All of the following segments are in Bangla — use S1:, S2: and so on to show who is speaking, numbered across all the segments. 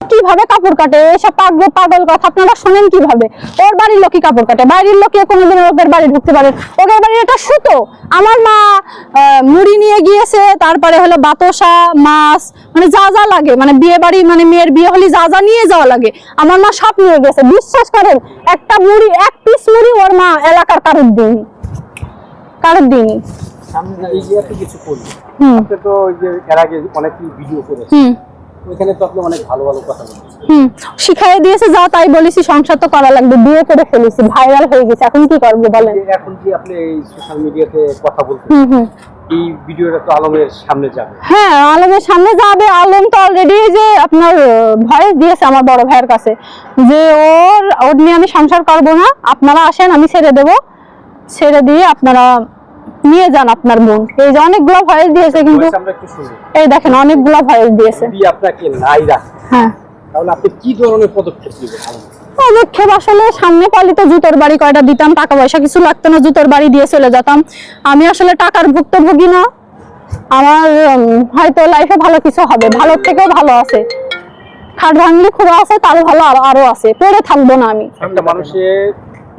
S1: কীভাবে কাপড় কাটে? এসব পাগল পাগল কথা আপনারা শোনেন কীভাবে? ওর বাড়ির লোকই কাপড় কাটে। বাইরের লোকে কোনোদিন ওদের বাড়ি ঢুকতে পারে ওদের বাড়ির এটা সুতো। আমার মা মুড়ি নিয়ে গিয়েছে তারপরে হলো বাতসা মাছ মানে যা যা লাগে। মানে বিয়ে বাড়ি মানে মেয়ের বিয়ে হলে যা যা নিয়ে যাওয়া লাগে। আমার মা সব নিয়ে গেছে। বিশ্বাস করেন একটা মুড়ি এক পিস মুড়ি ওর মা এলাকার কারোর দিন কারোর
S2: দিন যে কিছু তো এর আগে অনেকই ভিডিও করেছেন।
S1: হুম।
S2: ওইখানে তো আপনি অনেক ভালো ভালো কথা বলেছেন।
S1: হুম শিখাই দিয়েছে যা তাই বলেছি সংসার তো করা লাগবে বিয়ে করে ফেলেছি ভাইরাল হয়ে গেছে এখন কি করব বলেন?
S2: এখন যে আপনি এই সোশ্যাল মিডিয়াতে কথা বলছেন
S1: হুম হুম।
S2: এই ভিডিওটা তো আলমের সামনে যাবে।
S1: হ্যাঁ আলমের সামনে যাবে আলম তো অলরেডি যে আপনার ভয়েস দিয়েছে আমার বড় ভাইয়ের কাছে যে ওর ওর নিয়ে আমি সংসার করব না আপনারা আসেন আমি ছেড়ে দেব ছেড়ে দিয়ে আপনারা নিয়ে যান আপনার বোন। এই যে অনেকগুলো ভয়েস দিয়েছে কিন্তু এই দেখেন অনেকগুলো ভয়েস দিয়েছে।
S2: আপনাকে নাই রাখে
S1: হ্যাঁ।
S2: তাহলে আপনি কি ধরনের পদক্ষেপ নেবেন?
S1: পদক্ষেপ আসলে সামনে পালিত জুতোর বাড়ি কয়টা দিতাম টাকা পয়সা কিছু লাগতো না জুতোর বাড়ি দিয়ে চলে যেতাম। আমি আসলে টাকার ভুক্তভোগী না। আমার হয়তো লাইফে ভালো কিছু হবে ভালোর থেকেও ভালো আছে। খাট ভাঙলি খুব আছে তারও ভালো আরও আরও আছে পড়ে থাকব না আমি।
S2: একটা মানুষের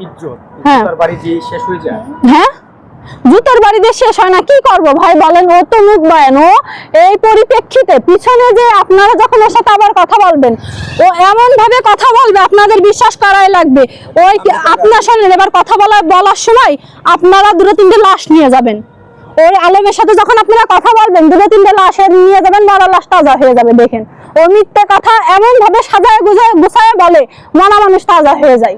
S2: ইজ্জত
S1: হ্যাঁ।
S2: বাড়ি যে শেষ হয়ে যায়।
S1: হ্যাঁ? জুতোর বাড়ি দিয়ে শেষ হয় না, কি করব ভাই বলেন? ও তো মুখ বয়ান, ও এই পরিপ্রেক্ষিতে পিছনে যে আপনারা যখন ওর সাথে আবার কথা বলবেন, ও এমন ভাবে কথা বলবে, আপনাদের বিশ্বাস করাই লাগবে। ওই আপনার শোনেন এবার কথা বলা বলার সময় আপনারা দুটো তিনটে লাশ নিয়ে যাবেন। ওই আলমের সাথে যখন আপনারা কথা বলবেন, দুটো তিনটে লাশ নিয়ে যাবেন মরা লাশ তাজা হয়ে যাবে, দেখেন। ও মিথ্যে কথা এমন ভাবে সাজায় গুছায় বলে মরা মানুষ তাজা হয়ে যায়।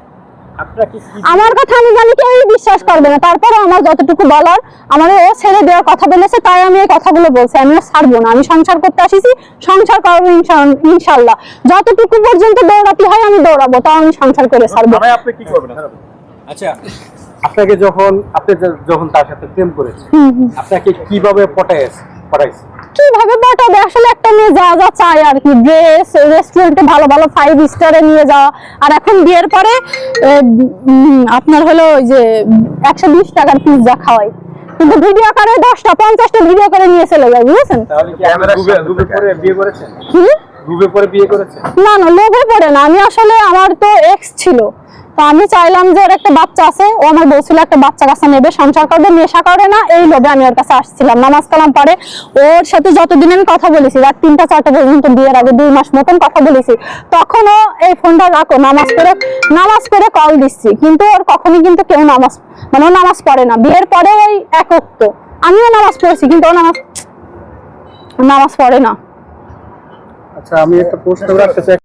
S1: আমার কথা আমি জানি কেউই বিশ্বাস করবে না। তারপরে আমার যতটুকু বলার আমার ও ছেড়ে দেওয়ার কথা বলেছে তাই আমি এই কথাগুলো বলছি। আমি আর ছাড়বো না। আমি সংসার করতে আসিছি সংসার করব ইনশাল্লাহ। যতটুকু পর্যন্ত দৌড়াতে হয় আমি দৌড়াবো তাও আমি সংসার করে ছাড়বো।
S2: আপনি কি করবেন? আচ্ছা আপনাকে যখন আপনি যে- যখন তার সাথে প্রেম করেছেন। আপনাকে কীভাবে পটাইছে পটাইছে?
S1: কীভাবে বটাবে আসলে একটা মেয়ে যা যা চায় আর কি। ড্রেস রেস্টুরেন্টে ভালো ভালো ফাইভ স্টারে নিয়ে যাওয়া। আর এখন বিয়ের পরে আপনার হলো ওই যে একশো বিশ টাকার পিৎজা খাওয়াই। কিন্তু ভিডিও করে দশটা পঞ্চাশটা ভিডিও করে নিয়ে চলে যায় বুঝেছেন?
S2: তাহলে কি আপনি ডুবে ডুবে পরে বিয়ে করেছেন?
S1: কি?
S2: ডুবে পরে বিয়ে করেছেন?
S1: না না লোভে পড়ে না। আমি আসলে আমার তো এক্স ছিল। তো আমি চাইলাম যে ওর একটা বাচ্চা আছে, ও আমার বলছিল একটা বাচ্চা কাছে নেবে, সংসার করবে, নেশা করে না, এই লোভে আমি ওর কাছে আসছিলাম। নামাজ কালাম পরে ওর সাথে যতদিন আমি কথা বলেছি, রাত তিনটা, চারটা পর্যন্ত বিয়ের আগে দুই মাস মতন কথা বলেছি, তখনও এই ফোনটা রাখো, নামাজ পড়ে নামাজ পড়ে কল দিচ্ছি। কিন্তু ওর কখনই কিন্তু কেউ নামাজ মানে ও নামাজ পড়ে না। বিয়ের পরে ওই একক্ত। আমিও নামাজ পড়েছি, কিন্তু ও নামাজ নামাজ পড়ে না।
S2: আচ্ছা আমি একটা প্রশ্ন রাখতে চাই।